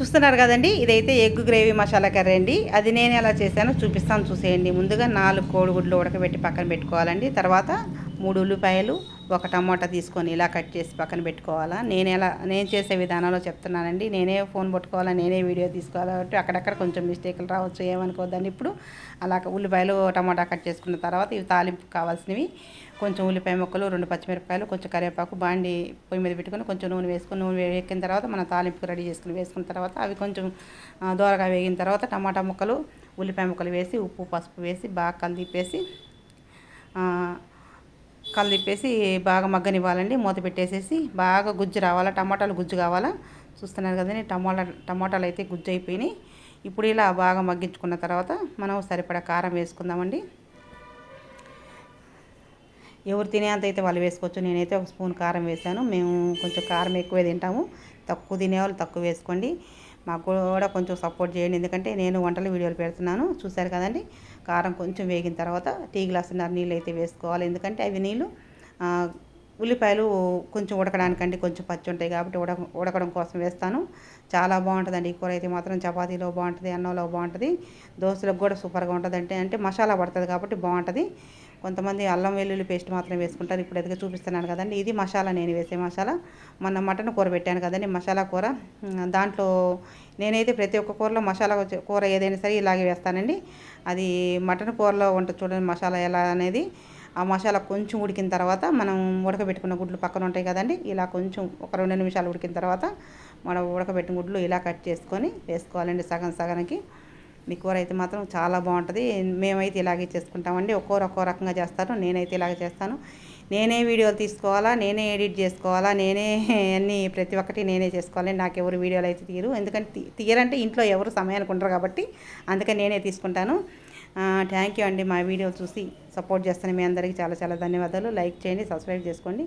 చూస్తున్నారు కదండి ఇదైతే ఎగ్ గ్రేవీ మసాలా కర్రీ అండి. అది నేను ఎలా చేశానో చూపిస్తాను చూసేయండి. ముందుగా నాలుగు కోడిగుడ్లు ఉడకబెట్టి పక్కన పెట్టుకోవాలండి. తర్వాత మూడు ఉల్లిపాయలు ఒక టమాటా తీసుకొని ఇలా కట్ చేసి పక్కన పెట్టుకోవాలా? నేను ఎలా నేను చేసే విధానంలో చెప్తున్నానండి. నేనే ఫోన్ పట్టుకోవాలా? నేనే వీడియో తీసుకోవాలి? కాబట్టి అక్కడక్కడ కొంచెం మిస్టేక్లు రావచ్చు ఏమనుకోవద్దండి. ఇప్పుడు అలా ఉల్లిపాయలు టమాటా కట్ చేసుకున్న తర్వాత ఇవి తాలింపు కావాల్సినవి కొంచెం ఉల్లిపాయ ముక్కలు రెండు పచ్చిమిరపకాయలు కొంచెం కరివేపాకు బాండి పొయ్యి మీద పెట్టుకొని కొంచెం నూనె వేసుకొని నూనె వేగిన తర్వాత మన తాలింపు రెడీ చేసుకుని వేసుకున్న తర్వాత అవి కొంచెం దూరగా దోరగా వేగిన తర్వాత టమాటా ముక్కలు ఉల్లిపాయ ముక్కలు వేసి ఉప్పు పసుపు వేసి బాగా కలిపేసి కలిపేసి బాగా మగ్గనివ్వాలండి. మూత పెట్టేసేసి బాగా గుజ్జు రావాలా? టమాటాలు గుజ్జు కావాలా? చూస్తున్నారు కదండి టమాటా టమాటాలు అయితే గుజ్జు అయిపోయినాయి ఇప్పుడు ఇలా బాగా మగ్గించుకున్న తర్వాత మనం సరిపడా కారం వేసుకుందామండి. ఎవరు తినేంత అయితే వాళ్ళు వేసుకోవచ్చు. నేనైతే ఒక స్పూన్ కారం వేసాను మేము కొంచెం కారం ఎక్కువే తింటాము. తక్కువ తినేవాళ్ళు తక్కువ వేసుకోండి. మాకు కూడా కొంచెం సపోర్ట్ చేయండి. ఎందుకంటే నేను వంటల వీడియోలు పెడుతున్నాను. చూశారు కదండి? కారం కొంచెం వేగిన తర్వాత టీ గ్లాసున్నర నీళ్ళు అయితే వేసుకోవాలి. ఎందుకంటే అవి నీళ్ళు ఉల్లిపాయలు కొంచెం ఉడకడానికండి కొంచెం పచ్చి ఉంటాయి కాబట్టి ఉడక ఉడకడం కోసం వేస్తాను. చాలా బాగుంటుందండి ఈ కూర అయితే మాత్రం చపాతీలో బాగుంటుంది అన్నంలో బాగుంటుంది దోశలకు కూడా సూపర్గా ఉంటుంది అంటే అంటే మసాలా పడుతుంది కాబట్టి బాగుంటుంది. కొంతమంది అల్లం వెల్లుల్లి పేస్ట్ మాత్రం వేసుకుంటారు. ఇప్పుడు ఎదుగు చూపిస్తున్నాను కదండి ఇది మసాలా నేను వేసే మసాలా. మొన్న మటన్ కూర పెట్టాను కదండి మసాలా కూర. దాంట్లో నేనైతే ప్రతి ఒక్క కూరలో మసాలా కూర ఏదైనా సరే ఇలాగే వేస్తానండి. అది మటన్ కూరలో వంట చూడండి మసాలా ఎలా అనేది. ఆ మసాలా కొంచెం ఉడికిన తర్వాత మనం ఉడకబెట్టుకున్న గుడ్లు పక్కన ఉంటాయి కదండి ఇలా కొంచెం ఒక రెండు నిమిషాలు ఉడికిన తర్వాత మనం ఉడకబెట్టిన గుడ్లు ఇలా కట్ చేసుకొని వేసుకోవాలండి సగం సగానికి మీ కూర అయితే మాత్రం చాలా బాగుంటుంది. మేమైతే ఇలాగే చేసుకుంటామండి. ఒక్కోరు ఒక్కో రకంగా చేస్తాను నేనైతే ఇలాగే చేస్తాను. నేనే వీడియోలు తీసుకోవాలా? నేనే ఎడిట్ చేసుకోవాలా? నేనే అన్నీ ప్రతి ఒక్కటి నేనే చేసుకోవాలి నాకు ఎవరు వీడియోలు అయితే తీయరు. ఎందుకంటే తీ- తీయరంటే ఇంట్లో ఎవరు సమయానికి ఉండరు కాబట్టి అందుకని నేనే తీసుకుంటాను. థ్యాంక్ యూ అండి మా వీడియో చూసి సపోర్ట్ చేస్తాను మీ అందరికీ చాలా చాలా ధన్యవాదాలు. లైక్ చేయండి సబ్స్క్రైబ్ చేసుకోండి.